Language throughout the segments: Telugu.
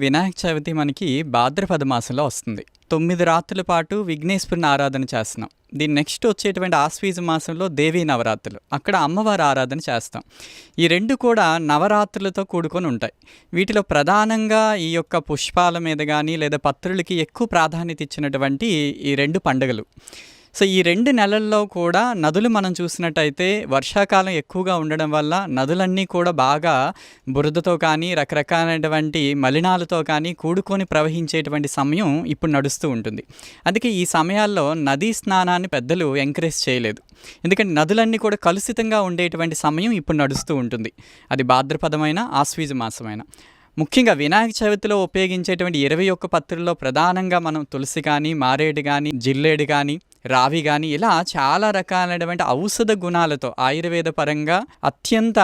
వినాయక చవితి మనకి భాద్రపద మాసంలో వస్తుంది. తొమ్మిది రాత్రుల పాటు విఘ్నేశ్వరుని ఆరాధన చేస్తున్నాం. దీని నెక్స్ట్ వచ్చేటువంటి ఆశ్వీజ మాసంలో దేవీ నవరాత్రులు. అక్కడ అమ్మవారి ఆరాధన చేస్తాం. ఈ రెండు కూడా నవరాత్రులతో కూడుకొని ఉంటాయి. వీటిలో ప్రధానంగా ఈ యొక్క పుష్పాల మీద కానీ లేదా పత్రులకి ఎక్కువ ప్రాధాన్యత ఇచ్చినటువంటి ఈ రెండు పండుగలు. సో ఈ రెండు నెలల్లో కూడా నదులు మనం చూసినట్టయితే వర్షాకాలం ఎక్కువగా ఉండడం వల్ల నదులన్నీ కూడా బాగా బురదతో కానీ రకరకాలైనటువంటి మలినాలతో కానీ కూడుకొని ప్రవహించేటువంటి సమయం ఇప్పుడు నడుస్తూ ఉంటుంది. అందుకే ఈ సమయాల్లో నదీ స్నానాన్ని పెద్దలు ఎంకరేజ్ చేయలేదు. ఎందుకంటే నదులన్నీ కూడా కలుషితంగా ఉండేటువంటి సమయం ఇప్పుడు నడుస్తూ ఉంటుంది. అది భాద్రపదమైన ఆశ్వీజ మాసమైన. ముఖ్యంగా వినాయక చవితిలో ఉపయోగించేటువంటి ఇరవై ఒక్క పత్రుల్లో ప్రధానంగా మనం తులసి కానీ మారేడు కానీ జిల్లేడు కానీ రావి కానీ ఇలా చాలా రకాలైనటువంటి ఔషధ గుణాలతో ఆయుర్వేద పరంగా అత్యంత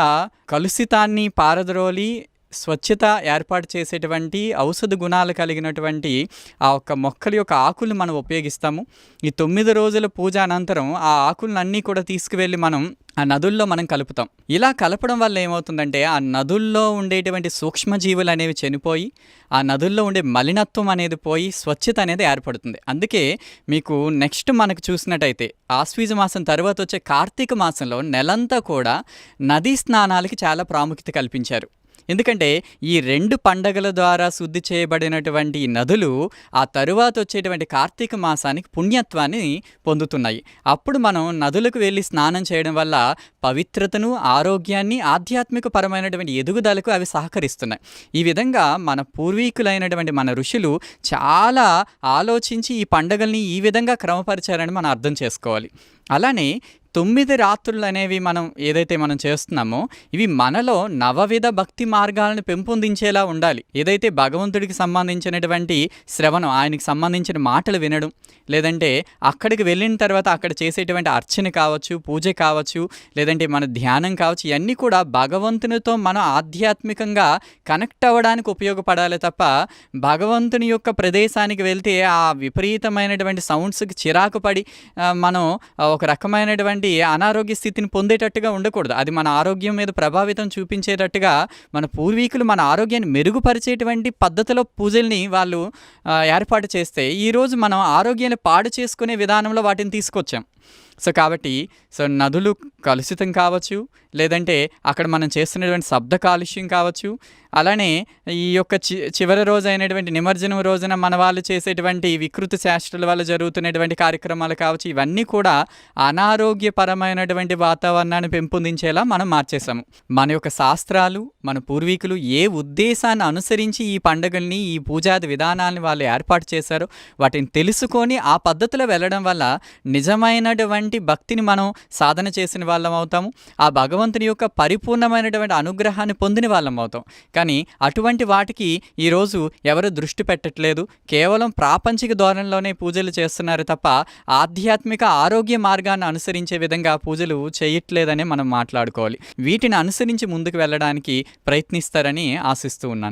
కలుషితాన్ని పారద్రోలి స్వచ్ఛత ఏర్పాటు చేసేటువంటి ఔషధ గుణాలు కలిగినటువంటి ఆ ఒక్క మొక్కల యొక్క ఆకులు మనం ఉపయోగిస్తాము. ఈ తొమ్మిది రోజుల పూజ అనంతరం ఆ ఆకులన్నీ కూడా తీసుకువెళ్ళి మనం ఆ నదుల్లో మనం కలుపుతాం. ఇలా కలపడం వల్ల ఏమవుతుందంటే ఆ నదుల్లో ఉండేటువంటి సూక్ష్మజీవులు అనేవి చనిపోయి ఆ నదుల్లో ఉండే మలినత్వం అనేది పోయి స్వచ్ఛత అనేది ఏర్పడుతుంది. అందుకే మీకు నెక్స్ట్ మనకు చూసినట్టయితే ఆశ్వీజ మాసం తర్వాత వచ్చే కార్తీక మాసంలో నెలంతా కూడా నదీ స్నానాలకి చాలా ప్రాముఖ్యత కల్పించారు. ఎందుకంటే ఈ రెండు పండగల ద్వారా శుద్ధి చేయబడినటువంటి నదులు ఆ తరువాత వచ్చేటువంటి కార్తీక మాసానికి పుణ్యత్వాన్ని పొందుతున్నాయి. అప్పుడు మనం నదులకు వెళ్ళి స్నానం చేయడం వల్ల పవిత్రతను ఆరోగ్యాన్ని ఆధ్యాత్మిక పరమైనటువంటి ఎదుగుదలకు అవి సహకరిస్తున్నాయి. ఈ విధంగా మన పూర్వీకులైనటువంటి మన ఋషులు చాలా ఆలోచించి ఈ పండగల్ని ఈ విధంగా క్రమపరిచారని మనం అర్థం చేసుకోవాలి. అలానే తొమ్మిది రాత్రులు అనేవి మనం ఏదైతే మనం చేస్తున్నామో ఇవి మనలో నవవిధ భక్తి మార్గాలను పెంపొందించేలా ఉండాలి. ఏదైతే భగవంతుడికి సంబంధించినటువంటి శ్రవణం ఆయనకి సంబంధించిన మాటలు వినడం లేదంటే అక్కడికి వెళ్ళిన తర్వాత అక్కడ చేసేటువంటి అర్చన కావచ్చు పూజ కావచ్చు లేదంటే మన ధ్యానం కావచ్చు ఇవన్నీ కూడా భగవంతునితో మనం ఆధ్యాత్మికంగా కనెక్ట్ అవ్వడానికి ఉపయోగపడాలి తప్ప భగవంతుని యొక్క ప్రదేశానికి వెళ్తే ఆ విపరీతమైనటువంటి సౌండ్స్కి చిరాకు పడి మనం ఒక రకమైనటువంటి అనారోగ్య స్థితిని పొందేటట్టుగా ఉండకూడదు. అది మన ఆరోగ్యం మీద ప్రభావితం చూపించేటట్టుగా మన పూర్వీకులు మన ఆరోగ్యాన్ని మెరుగుపరిచేటువంటి పద్ధతిలో పూజల్ని వాళ్ళు ఏర్పాటు చేస్తే ఈరోజు మనం ఆరోగ్యాన్ని పాడు చేసుకునే విధానంలో వాటిని తీసుకొచ్చాం. సో కాబట్టి సో నదులు కలుషితం కావచ్చు లేదంటే అక్కడ మనం చేస్తున్నటువంటి శబ్ద కాలుష్యం కావచ్చు అలానే ఈ యొక్క చి చివరి రోజు అయినటువంటి నిమజ్జనం రోజున మన వాళ్ళు చేసేటువంటి వికృతి శాస్త్రాల వల్ల జరుగుతున్నటువంటి కార్యక్రమాలు కావచ్చు ఇవన్నీ కూడా అనారోగ్యపరమైనటువంటి వాతావరణాన్ని పెంపొందించేలా మనం మార్చేసాము మన యొక్క శాస్త్రాలు మన పూర్వీకులు ఏ ఉద్దేశాన్ని అనుసరించి ఈ పండుగల్ని ఈ పూజాది విధానాన్ని వాళ్ళు ఏర్పాటు చేశారో వాటిని తెలుసుకొని ఆ పద్ధతిలో వెళ్ళడం వల్ల నిజమైనటువంటి భక్తిని మనం సాధన చేసిన వాళ్ళం అవుతాము? ఆ భగవంతుని యొక్క పరిపూర్ణమైనటువంటి అనుగ్రహాన్ని పొందిన వాళ్ళం అవుతాం. కానీ అటువంటి వాటికి ఈరోజు ఎవరు దృష్టి పెట్టట్లేదు. కేవలం ప్రాపంచిక ధోరణిలోనే పూజలు చేస్తున్నారు తప్ప ఆధ్యాత్మిక ఆరోగ్య మార్గాన్ని అనుసరించే విధంగా పూజలు చేయట్లేదని మనం మాట్లాడుకోవాలి. వీటిని అనుసరించి ముందుకు వెళ్ళడానికి ప్రయత్నిస్తారని ఆశిస్తూ ఉన్నాను.